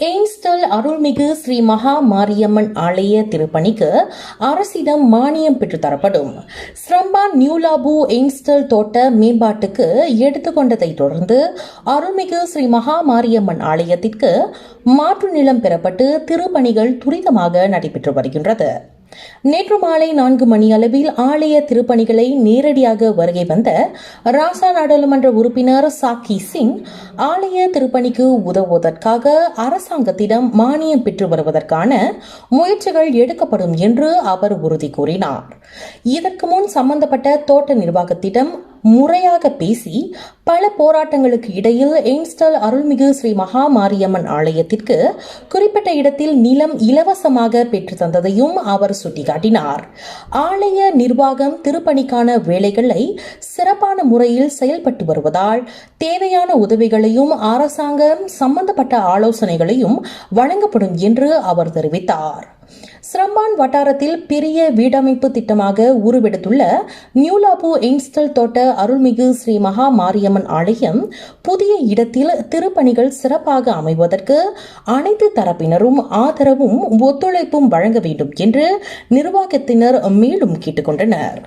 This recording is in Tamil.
அருள்மிகு ஸ்ரீ மகா மாரியம்மன் ஆலய திருப்பணிக்கு அரசிடம் மானியம் பெற்றுத்தரப்படும் ஸ்ரம்பா நியூலாபு எயின்ஸ்டல் தோட்ட மேம்பாட்டுக்கு எடுத்துக்கொண்டதை தொடர்ந்து அருள்மிகு ஸ்ரீ மகா மாரியம்மன் ஆலயத்திற்கு மாற்று நிலம் பெறப்பட்டு திருப்பணிகள் துரிதமாக நடைபெற்று வருகின்றது. நேற்று மாலை நான்கு மணி அளவில் ஆலய திருப்பணிகளை நேரடியாக வருகை வந்த ராசா நாடாளுமன்ற உறுப்பினர் சாக்கி சிங் ஆலய திருப்பணிக்கு உதவுவதற்காக அரசாங்கத்திடம் மானியம் பெற்று வருவதற்கான முயற்சிகள் எடுக்கப்படும் என்று அவர் உறுதி கூறினார். இதற்கு முன் சம்பந்தப்பட்ட தோட்ட நிர்வாகத்திடம் முறையாக பேசி பல போராட்டங்களுக்கு இடையில் எயின்ஸ்டல் அருள்மிகு ஸ்ரீ மகா மாரியம்மன் ஆலயத்திற்கு குறிப்பிட்ட இடத்தில் நிலம் இலவசமாக பெற்று தந்ததையும் அவர் சுட்டிக்காட்டினார். ஆலய நிர்வாகம் திருப்பணிக்கான வேலைகளை சிறப்பான முறையில் செயல்பட்டு வருவதால் தேவையான உதவிகளையும் அரசாங்கம் சம்பந்தப்பட்ட ஆலோசனைகளையும் வழங்கப்படும் என்று அவர் தெரிவித்தார். சிரம்பான் வட்டாரத்தில் பெரிய வீடமைப்பு திட்டமாக உருவெடுத்துள்ள நியூலாபு எயின்ஸ்டல் தோட்ட அருள்மிகு ஸ்ரீ மகா மாரியம்மன் ஆலயம் புதிய இடத்தில் திருப்பணிகள் சிறப்பாக அமைவதற்கு அனைத்து தரப்பினரும் ஆதரவும் ஒத்துழைப்பும் வழங்க வேண்டும் என்று நிர்வாகத்தினர் மேலும் கேட்டுக்கொண்டனர்.